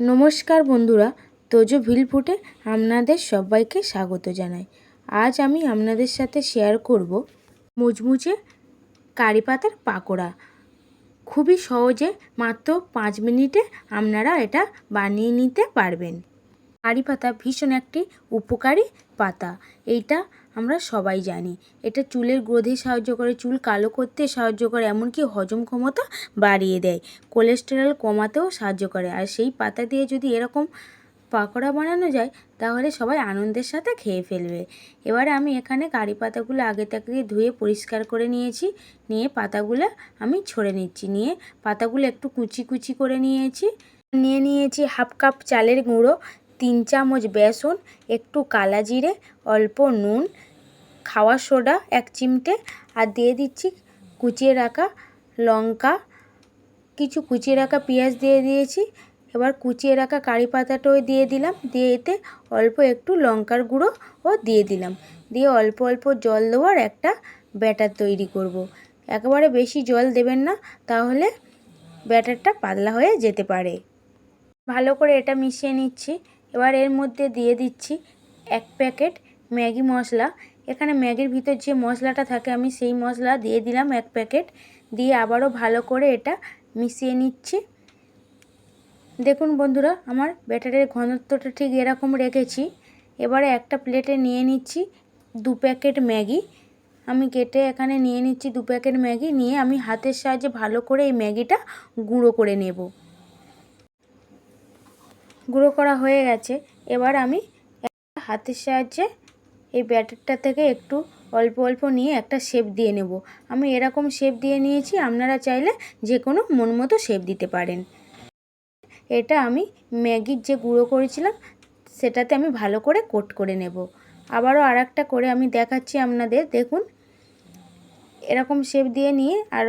নমস্কার বন্ধুরা, তোজো ভিলফুটে আপনাদের সবাইকে স্বাগত জানাই। আজ আমি আপনাদের সাথে শেয়ার করব মুচমুচে কারি পাতার পাকোড়া। খুবই সহজে মাত্র পাঁচ মিনিটে আপনারা এটা বানিয়ে নিতে পারবেন। কারি পাতা ভীষণ একটি উপকারী পাতা। এইটা আমরা সবাই জানি। এটা চুলের গ্রোথে সাহায্য করে, চুল কালো করতে সাহায্য করে, এমনকি হজম ক্ষমতা বাড়িয়ে দেয়, কোলেস্টেরল কমাতেও সাহায্য করে। আর সেই পাতা দিয়ে যদি এরকম পাকোড়া বানানো যায়, তাহলে সবাই আনন্দের সাথে খেয়ে ফেলবে। এবারে আমি এখানে কারি পাতাগুলো আগে থেকে ধুয়ে পরিষ্কার করে নিয়েছি, নিয়ে পাতাগুলো আমি ছড়ে নিচ্ছি, নিয়ে পাতাগুলো একটু কুচি কুচি করে নিয়েছি। নিয়ে নিয়েছি হাফ কাপ চালের গুঁড়ো তিন চামচ বেসন, একটু কালা জিরে, অল্প নুন খাওয়ার সোডা, এক চিমটে, আর দিয়ে দিচ্ছি কুচিয়ে রাখা লঙ্কা। কিছু কুচিয়ে রাখা পেঁয়াজ দিয়ে দিয়েছি। এবার কুচিয়ে রাখা কারি পাতাটাও দিয়ে দিলাম। দিয়ে এতে অল্প একটু লঙ্কার গুঁড়ো ও দিয়ে দিলাম। দিয়ে অল্প অল্প জল দেওয়ার একটা ব্যাটার তৈরি করব। একেবারে বেশি জল দেবেন না, তাহলে ব্যাটারটা পাতলা হয়ে যেতে পারে। ভালো করে এটা মিশিয়ে নিচ্ছি। এবার এর মধ্যে দিয়ে দিচ্ছি এক প্যাকেট ম্যাগি মশলা। এখানে ম্যাগির ভিতর যে মশলাটা থাকে, আমি সেই মশলা দিয়ে দিলাম এক প্যাকেট। দিয়ে আবারও ভালো করে এটা মিশিয়ে নিচ্ছি। দেখুন বন্ধুরা, আমার ব্যাটারের ঘনত্বটা ঠিক এরকম রেখেছি। এবারে একটা প্লেটে নিয়ে নিচ্ছি দু প্যাকেট ম্যাগি। আমি কেটে এখানে নিয়ে নিচ্ছি দু প্যাকেট ম্যাগি। নিয়ে আমি হাতের সাহায্যে ভালো করে এই ম্যাগিটা গুঁড়ো করে নেব। গুঁড়ো করা হয়ে গেছে। এবার আমি হাতের সাহায্যে এই ব্যাটারটা থেকে একটু অল্প অল্প নিয়ে একটা শেপ দিয়ে নেব। আমি এরকম শেপ দিয়ে নিয়েছি, আপনারা চাইলে যে কোনো মন মতো শেপ দিতে পারেন। এটা আমি ম্যাগির যে গুঁড়ো করেছিলাম, সেটাতে আমি ভালো করে কোট করে নেব। আবারও আর করে আমি দেখাচ্ছি আপনাদের। দেখুন, এরকম শেপ দিয়ে নিয়ে আর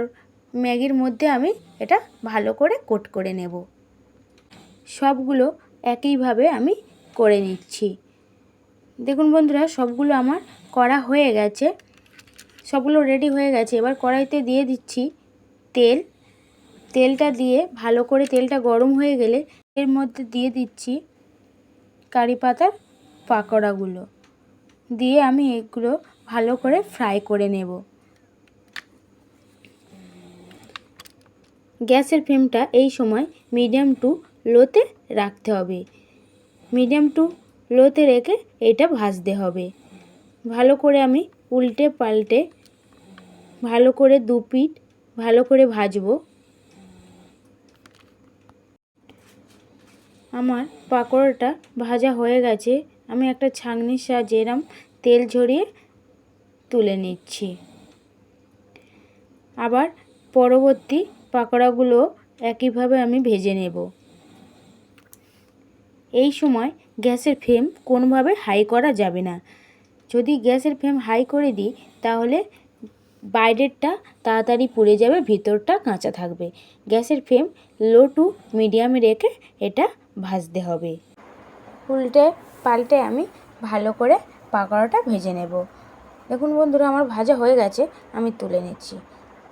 ম্যাগির মধ্যে আমি এটা ভালো করে কোট করে নেব। সবগুলো একইভাবে আমি করে নিচ্ছি। দেখুন বন্ধুরা, সবগুলো আমার করা হয়ে গেছে। সবগুলো রেডি হয়ে গেছে। এবার কড়াইতে দিয়ে দিচ্ছি তেল। তেলটা দিয়ে ভালো করে তেলটা গরম হয়ে গেলে এর মধ্যে দিয়ে দিচ্ছি কারি পাতার পাকোড়াগুলো। দিয়ে আমি এগুলো ভালো করে ফ্রাই করে নেব। গ্যাসের ফ্লেমটা এই সময় মিডিয়াম টু লোতে রাখতে হবে। মিডিয়াম টু লোতে রেখে এটা ভাজতে হবে। ভালো করে আমি উল্টে পাল্টে ভালো করে দু পিঠ ভালো করে ভাজবো। আমার পাকোড়াটা ভাজা হয়ে গেছে। আমি একটা ছাঁকনির সাহায্যে এরম তেল ঝরিয়ে তুলে নিচ্ছি। আবার পরবর্তী পাকোড়াগুলো একইভাবে আমি ভেজে নেব। এই সময় গ্যাসের ফ্লেম কোনোভাবে হাই করা যাবে না। যদি গ্যাসের ফ্লেম হাই করে দিই, তাহলে বাইরেরটা তাড়াতাড়ি পুড়ে যাবে, ভিতরটা কাঁচা থাকবে। গ্যাসের ফ্লেম লো টু মিডিয়ামে রেখে এটা ভাজতে হবে। উল্টে পাল্টে আমি ভালো করে পাকোড়াটা ভেজে নেব। দেখুন বন্ধুরা, আমার ভাজা হয়ে গেছে, আমি তুলে নিচ্ছি।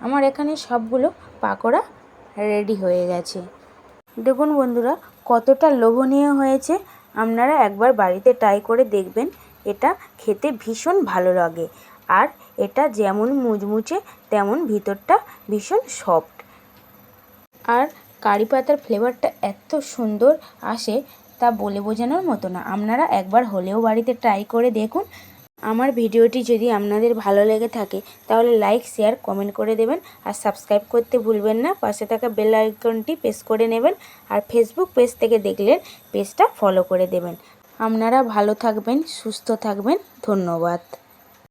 আমার এখানে সবগুলো পাকোড়া রেডি হয়ে গেছে। দেখুন বন্ধুরা, কতটা লোভনীয় হয়েছে। আপনারা একবার বাড়িতে ট্রাই করে দেখবেন, এটা খেতে ভীষণ ভালো লাগে। আর এটা যেমন মুচমুচে, তেমন ভিতরটা ভীষণ সফট আর কারি পাতার ফ্লেভারটা এত সুন্দর আসে, তা বলে বোঝানোর মতো না। আপনারা একবার হলেও বাড়িতে ট্রাই করে দেখুন আমার ভিডিওটি যদি আপনাদের ভালো লেগে থাকে, তাহলে লাইক শেয়ার কমেন্ট করে দেবেন। আর সাবস্ক্রাইব করতে ভুলবেন না। পাশে থাকা বেল আইকনটি প্রেস করে নেবেন। আর ফেসবুক পেজ থেকে দেখলেন পেজটা ফলো করে দেবেন। আপনারা ভালো থাকবেন, সুস্থ থাকবেন। ধন্যবাদ।